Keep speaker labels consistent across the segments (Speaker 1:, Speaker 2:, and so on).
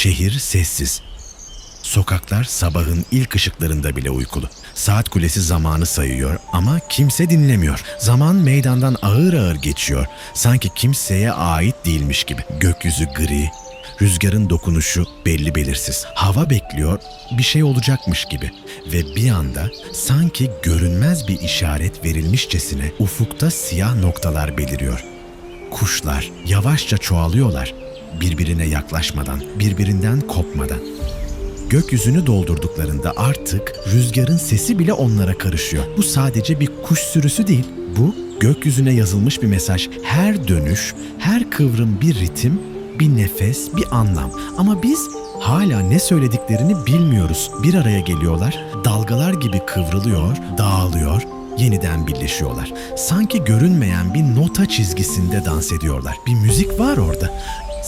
Speaker 1: Şehir sessiz. Sokaklar sabahın ilk ışıklarında bile uykulu. Saat kulesi zamanı sayıyor ama kimse dinlemiyor. Zaman meydandan ağır ağır geçiyor. Sanki kimseye ait değilmiş gibi. Gökyüzü gri, rüzgarın dokunuşu belli belirsiz. Hava bekliyor, bir şey olacakmış gibi. Ve bir anda sanki görünmez bir işaret verilmişçesine ufukta siyah noktalar beliriyor. Kuşlar yavaşça çoğalıyorlar. Birbirine yaklaşmadan, birbirinden kopmadan. Gökyüzünü doldurduklarında artık rüzgarın sesi bile onlara karışıyor. Bu sadece bir kuş sürüsü değil. Bu gökyüzüne yazılmış bir mesaj. Her dönüş, her kıvrım bir ritim, bir nefes, bir anlam. Ama biz hala ne söylediklerini bilmiyoruz. Bir araya geliyorlar, dalgalar gibi kıvrılıyor, dağılıyor, yeniden birleşiyorlar. Sanki görünmeyen bir nota çizgisinde dans ediyorlar. Bir müzik var orada.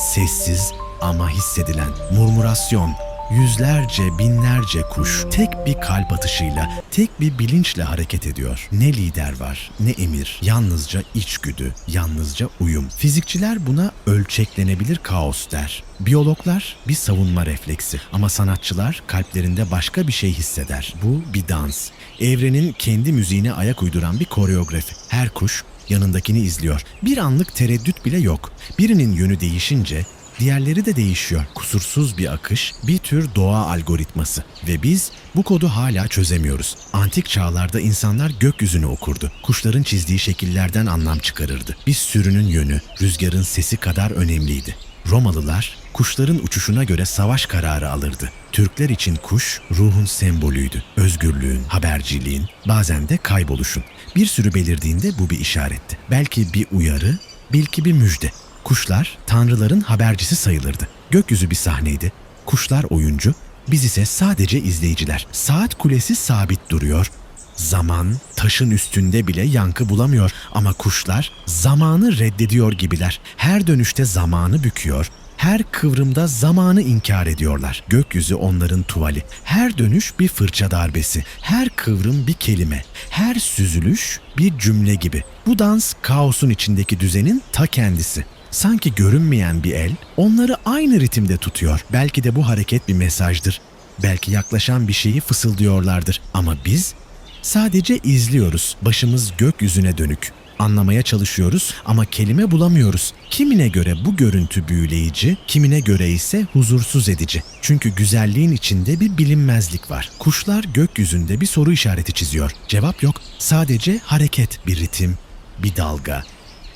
Speaker 1: Sessiz ama hissedilen murmurasyon, Yüzlerce, binlerce kuş tek bir kalp atışıyla, tek bir bilinçle hareket ediyor. Ne lider var, ne emir. Yalnızca içgüdü, yalnızca uyum. Fizikçiler buna ölçeklenebilir kaos der. Biyologlar bir savunma refleksi ama sanatçılar kalplerinde başka bir şey hisseder. Bu bir dans. Evrenin kendi müziğine ayak uyduran bir koreografi. Her kuş yanındakini izliyor. Bir anlık tereddüt bile yok. Birinin yönü değişince Diğerleri de değişiyor. Kusursuz bir akış, bir tür doğa algoritması. Ve biz bu kodu hala çözemiyoruz. Antik çağlarda insanlar gökyüzünü okurdu. Kuşların çizdiği şekillerden anlam çıkarırdı. Bir sürünün yönü, rüzgarın sesi kadar önemliydi. Romalılar kuşların uçuşuna göre savaş kararı alırdı. Türkler için kuş ruhun sembolüydü. Özgürlüğün, haberciliğin, bazen de kayboluşun. Bir sürü belirdiğinde bu bir işaretti. Belki bir uyarı, belki bir müjde. Kuşlar tanrıların habercisi sayılırdı. Gökyüzü bir sahneydi. Kuşlar oyuncu, biz ise sadece izleyiciler. Saat kulesi sabit duruyor. Zaman taşın üstünde bile yankı bulamıyor ama kuşlar zamanı reddediyor gibiler. Her dönüşte zamanı büküyor. Her kıvrımda zamanı inkar ediyorlar. Gökyüzü onların tuvali. Her dönüş bir fırça darbesi. Her kıvrım bir kelime. Her süzülüş bir cümle gibi. Bu dans kaosun içindeki düzenin ta kendisi. Sanki görünmeyen bir el onları aynı ritimde tutuyor. Belki de bu hareket bir mesajdır. Belki yaklaşan bir şeyi fısıldıyorlardır. Ama biz sadece izliyoruz. Başımız gökyüzüne dönük. Anlamaya çalışıyoruz ama kelime bulamıyoruz. Kimine göre bu görüntü büyüleyici, kimine göre ise huzursuz edici. Çünkü güzelliğin içinde bir bilinmezlik var. Kuşlar gökyüzünde bir soru işareti çiziyor. Cevap yok. Sadece hareket, bir ritim, bir dalga,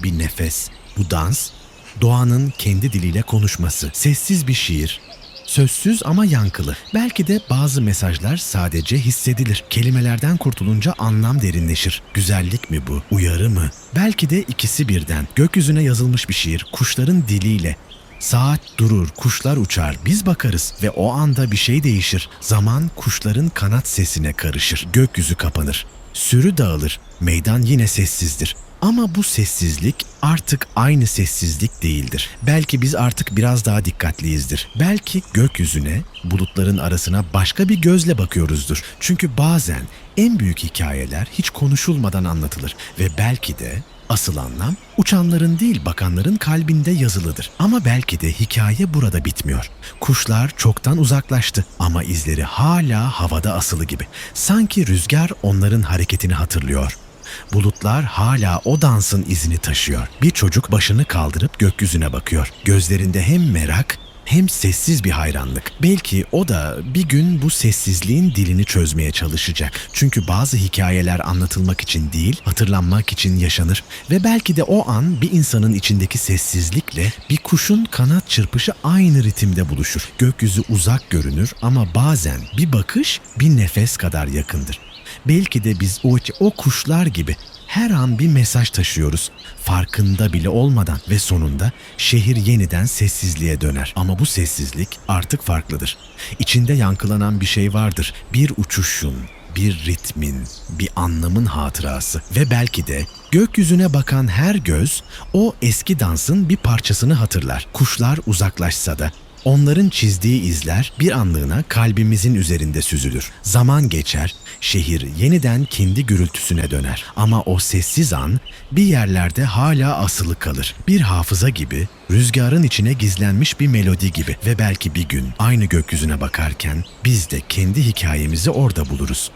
Speaker 1: bir nefes. Bu dans doğanın kendi diliyle konuşması. Sessiz bir şiir. Sözsüz ama yankılı. Belki de bazı mesajlar sadece hissedilir. Kelimelerden kurtulunca anlam derinleşir. Güzellik mi bu? Uyarı mı? Belki de ikisi birden. Gökyüzüne yazılmış bir şiir kuşların diliyle. Saat durur, kuşlar uçar, biz bakarız ve o anda bir şey değişir. Zaman kuşların kanat sesine karışır. Gökyüzü kapanır. Sürü dağılır. Meydan yine sessizdir. Ama bu sessizlik artık aynı sessizlik değildir. Belki biz artık biraz daha dikkatliyizdir. Belki gökyüzüne, bulutların arasına başka bir gözle bakıyoruzdur. Çünkü bazen en büyük hikayeler hiç konuşulmadan anlatılır ve belki de asıl anlam uçanların değil bakanların kalbinde yazılıdır. Ama belki de hikaye burada bitmiyor. Kuşlar çoktan uzaklaştı ama izleri hala havada asılı gibi. Sanki rüzgar onların hareketini hatırlıyor. Bulutlar hala o dansın izini taşıyor. Bir çocuk başını kaldırıp gökyüzüne bakıyor. Gözlerinde hem merak hem sessiz bir hayranlık. Belki o da bir gün bu sessizliğin dilini çözmeye çalışacak. Çünkü bazı hikayeler anlatılmak için değil, hatırlanmak için yaşanır ve belki de o an bir insanın içindeki sessizlikle bir kuşun kanat çırpışı aynı ritimde buluşur. Gökyüzü uzak görünür ama bazen bir bakış bir nefes kadar yakındır. Belki de biz o, o kuşlar gibi her an bir mesaj taşıyoruz. Farkında bile olmadan ve sonunda şehir yeniden sessizliğe döner. Ama bu sessizlik artık farklıdır. İçinde yankılanan bir şey vardır. Bir uçuşun, bir ritmin, bir anlamın hatırası ve belki de gökyüzüne bakan her göz o eski dansın bir parçasını hatırlar. Kuşlar uzaklaşsa da Onların çizdiği izler bir anlığına kalbimizin üzerinde süzülür. Zaman geçer, şehir yeniden kendi gürültüsüne döner. Ama o sessiz an bir yerlerde hala asılı kalır. Bir hafıza gibi, rüzgarın içine gizlenmiş bir melodi gibi ve belki bir gün aynı gökyüzüne bakarken biz de kendi hikayemizi orada buluruz.